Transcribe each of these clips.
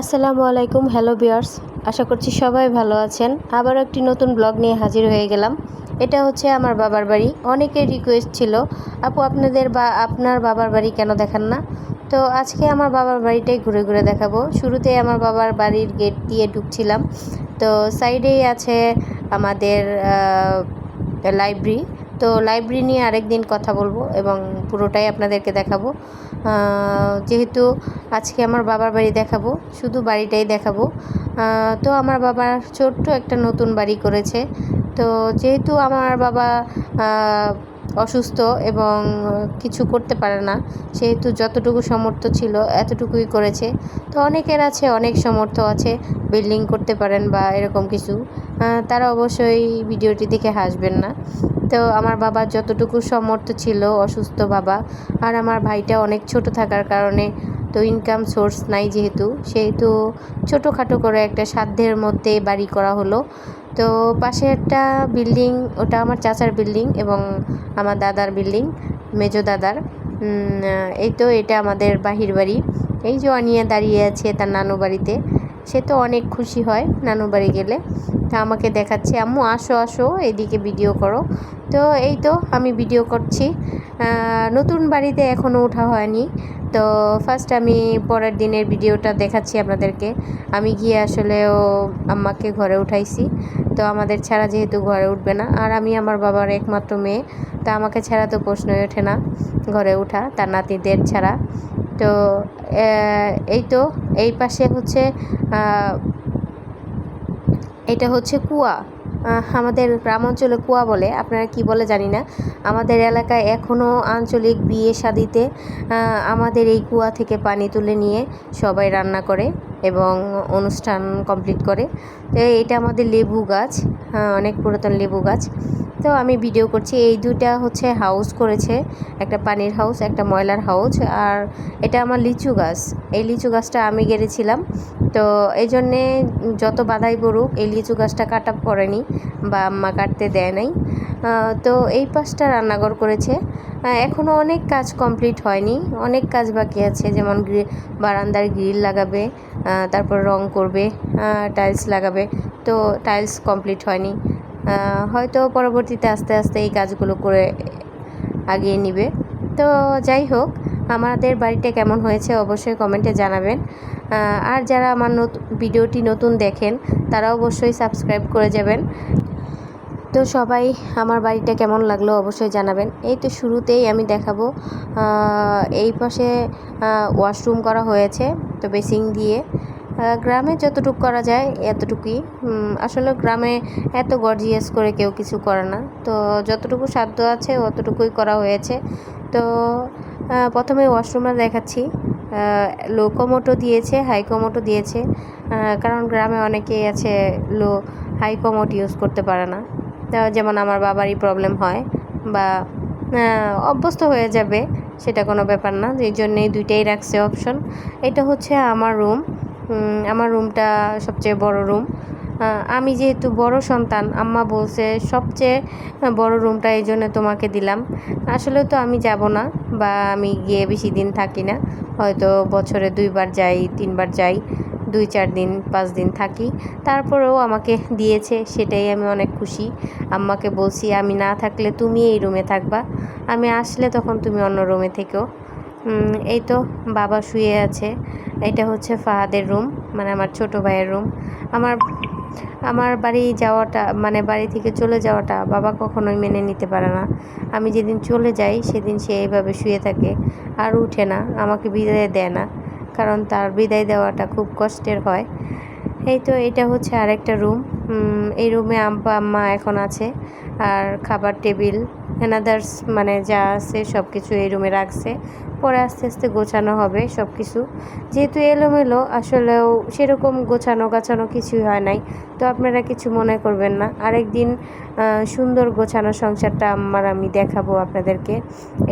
আসসালামু আলাইকুম, হ্যালো বিয়ার্স আশা করছি সবাই ভালো আছেন। আবার একটি নতুন ব্লগ নিয়ে হাজির হয়ে গেলাম। এটা হচ্ছে আমার বাবার বাড়ি। অনেকের রিকোয়েস্ট ছিল, আপু, আপনাদের বা, আপনার বাবার বাড়ি কেন দেখান না? তো আজকে আমার বাবার বাড়িটাই ঘুরে ঘুরে দেখাবো। শুরুতে আমার বাবার বাড়ির গেট দিয়ে ঢুকছিলাম। তো সাইডেই আছে আমাদের লাইব্রেরি তো লাইব্রেরি নিয়ে আরেকদিন কথা বলব এবং পুরোটাই আপনাদেরকে দেখাবো। যেহেতু আজকে আমার বাবার বাড়ি দেখাবো, শুধু বাড়িটাই দেখাবো। তো আমার বাবার ছোট্ট একটা নতুন বাড়ি করেছে। তো যেহেতু আমার বাবা অসুস্থ এবং কিছু করতে পারে না, সেহেতু যতটুকু সামর্থ্য ছিল এতটুকুই করেছে। তো অনেকের আছে, অনেক সামর্থ্য আছে বিল্ডিং করতে পারেন বা এরকম কিছু। তারা অবশ্যই ভিডিওটি দেখে হাসবেন না। তো আমার বাবার যতটুকু সামর্থ্য ছিল, অসুস্থ বাবা, আর আমার ভাইটা অনেক ছোট থাকার কারণে তো ইনকাম সোর্স নাই যেহেতু, সেহেতু ছোটোখাটো করে একটা সাধ্যের মধ্যে বাড়ি করা হলো। তো পাশে একটা বিল্ডিং ওটা আমার চাচার বিল্ডিং এবং আমার দাদার বিল্ডিং মেজো দাদার। এই তো এটা আমাদের বাহির বাড়ি। এই যে অনিয়া দাঁড়িয়ে আছে তার নানু বাড়িতে। সে তো অনেক খুশি হয় নানু বাড়ি গেলে। তা আমাকে দেখাচ্ছে, আম্মু, আসো আসো, এদিকে ভিডিও করো। তো এই তো আমি ভিডিও করছি। নতুন বাড়িতে এখনও ওঠা হয়নি। তো ফার্স্ট আমি পরের দিনের ভিডিওটা দেখাচ্ছি আপনাদেরকে। আমি গিয়ে আসলেও আম্মাকে ঘরে উঠাইছি। তো আমাদের ছাড়া যেহেতু ঘরে উঠবে না, আর আমি আমার বাবার একমাত্র মেয়ে, তা আমাকে ছাড়া তো প্রশ্নই ওঠে না ঘরে ওঠা, তার নাতিদের ছাড়া। তো এই তো, এই পাশে হচ্ছে এটা হচ্ছে কুয়া। আমাদের গ্রাম অঞ্চলে কুয়া বলে, আপনারা কি বলে জানি না। আমাদের এলাকায় এখনও আঞ্চলিক বিয়ে শাদিতে আমাদের এই কুয়া থেকে পানি তুলে নিয়ে সবাই রান্না করে এবং অনুষ্ঠান কমপ্লিট করে। তো, এটা আমাদের লেবু গাছ অনেক পুরাতন লেবু গাছ। তো আমি ভিডিও করছি। এই দুটা হচ্ছে হাউস করেছে। একটা পানির হাউস একটা ময়লার হাউস আর এটা আমার লিচু গাছ। এই লিচু গাছটা আমি গেড়েছিলাম। তো এই জন্যে যত বাধাই পড়ুক, এই লিচু গাছটা কাটা পড়েনি বা আম্মা কাটতে দেয় নাই। তো এই পাশটা রান্নাঘর করেছে। এখনও অনেক কাজ কমপ্লিট হয়নি। অনেক কাজ বাকি আছে। যেমন বারান্দার গ্রিল লাগাবে তারপর রং করবে টাইলস লাগাবে। তো টাইলস কমপ্লিট হয়নি। হয়তো পরবর্তীতে আস্তে আস্তে এই কাজগুলো করে আগিয়ে নিবে। তো যাই হোক, আমাদের বাড়িটা কেমন হয়েছে অবশ্যই কমেন্টে জানাবেন। আর যারা আমার নতুন, ভিডিওটি নতুন দেখেন, তারা অবশ্যই সাবস্ক্রাইব করে যাবেন। তো সবাই, আমার বাড়িটা কেমন লাগল অবশ্যই জানাবেন। এই তো শুরুতেই আমি দেখাবো এই পাশে ওয়াশরুম করা হয়েছে তো বেসিং দিয়ে। গ্রামে যতটুকু করা যায় এতটুকুই। আসলে গ্রামে এত গর্জিয়াস করে কেউ কিছু করে না। তো যতটুকু সাধ্য আছে অতটুকুই করা হয়েছে। তো প্রথমে ওয়াশরুমটা দেখাচ্ছি। লো কমোটো দিয়েছে হাই কমোটো দিয়েছে কারণ গ্রামে অনেকেই আছে লো হাই কমোট ইউজ করতে পারে না। তা যেমন আমার বাবারই প্রবলেম হয় বা অভ্যস্ত হয়ে যাবে, সেটা কোনো ব্যাপার না। এই জন্যেই দুইটাই রাখছে অপশন এটা হচ্ছে আমার রুম আমার রুমটা সবচেয়ে বড় রুম আমি যেহেতু বড় সন্তান, আম্মা বলছে সবচেয়ে বড় রুমটা এই জন্য তোমাকে দিলাম। আসলে তো আমি যাব না বা আমি গিয়ে বেশি দিন থাকি না। হয়তো বছরে দুইবার যাই, তিনবার যাই, দুই চার দিন, পাঁচ দিন থাকি। তারপরেও আমাকে দিয়েছে, সেটাই আমি অনেক খুশি। আম্মাকে বলছি, আমি না থাকলে তুমি এই রুমে থাকবা। আমি আসলে তখন তুমি অন্য রুমে থেকেও এই তো বাবা শুয়ে আছে। এটা হচ্ছে ফাহাদের রুম মানে আমার ছোট ভাইয়ের রুম। আমার আমার বাড়ি যাওয়াটা মানে বাড়ি থেকে চলে যাওয়াটা বাবা কখনোই মেনে নিতে পারে না। আমি যেদিন চলে যাই, সেদিন সে এইভাবে শুয়ে থাকে আর উঠে না, আমাকে বিদায় দেয় না, কারণ তার বিদায় দেওয়াটা খুব কষ্টের হয়। এই তো এটা হচ্ছে আরেকটা রুম। এই রুমে আব্বা আম্মা এখন আছে, আর খাবার টেবিল এনাদার্স মানে যা আছে সব কিছু এই রুমে রাখছে। পরে আস্তে আস্তে গোছানো হবে সব কিছু যেহেতু এলোমেলো, আসলেও সেরকম গোছানো গাছানো কিছুই হয় নাই। তো আপনারা কিছু মনে করবেন না। আরেকদিন সুন্দর গোছানো সংসারটা আম্মার আমি দেখাবো আপনাদেরকে।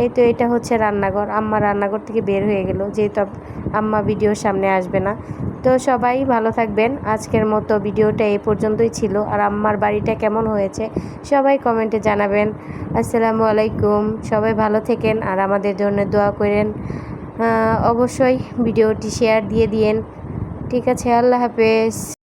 এই তো এটা হচ্ছে রান্নাঘর। আম্মা রান্নাঘর থেকে বের হয়ে গেল। যেহেতু আম্মা ভিডিওর সামনে আসবে না। তো সবাই ভালো থাকবেন। আজকের মতো ভিডিওটা এই পর্যন্তই ছিল। আর আম্মার বাড়িটা কেমন হয়েছে সবাই কমেন্টে জানাবেন। আসসালামু আলাইকুম। সবাই ভালো থেকেন। আর আমাদের জন্য দোয়া করেন আহ, অবশ্যই ভিডিওটি শেয়ার দিয়ে দিয়েন। ঠিক আছে আল্লাহ হাফেজ।